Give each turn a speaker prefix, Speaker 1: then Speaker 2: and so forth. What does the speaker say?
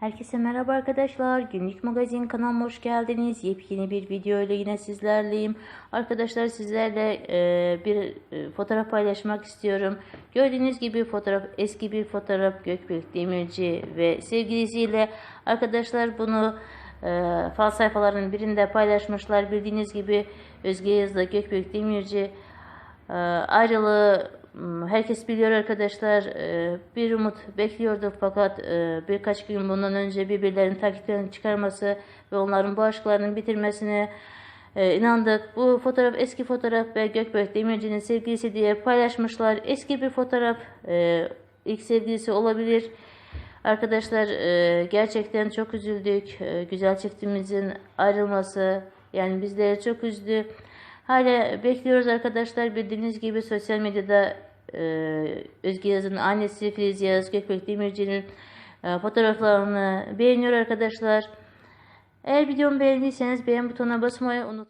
Speaker 1: Herkese merhaba arkadaşlar. Günlük magazin kanalıma hoş geldiniz. Yepyeni bir video ile yine sizlerleyim. Arkadaşlar sizlerle e, bir e, fotoğraf paylaşmak istiyorum. Gördüğünüz gibi fotoğraf eski bir fotoğraf Gökbek Demirci ve sevgilisiyle arkadaşlar bunu e, fal sayfalarının birinde paylaşmışlar. Bildiğiniz gibi Özge Yaz'la Gökbek Demirci e, ayrılığı herkes biliyor arkadaşlar. E, Bir umut bekliyordu fakat e, birkaç gün bundan önce birbirlerinin takiplerini çıkarması ve onların bu aşklarının bitirmesine e, inandık. Bu fotoğraf eski fotoğraf ve Gökberk Demirci'nin sevgilisi diye paylaşmışlar. Eski bir fotoğraf ilk sevgilisi olabilir. Arkadaşlar gerçekten çok üzüldük. Güzel çiftimizin ayrılması yani bizleri çok üzdü. Hala bekliyoruz arkadaşlar. Bildiğiniz gibi sosyal medyada e, Özge Yaz'ın annesi Filiz Yaz Gökbek Demirci'nin e, fotoğraflarını beğeniyor arkadaşlar. Eğer videomu beğendiyseniz beğen butonuna basmayı unutmayın.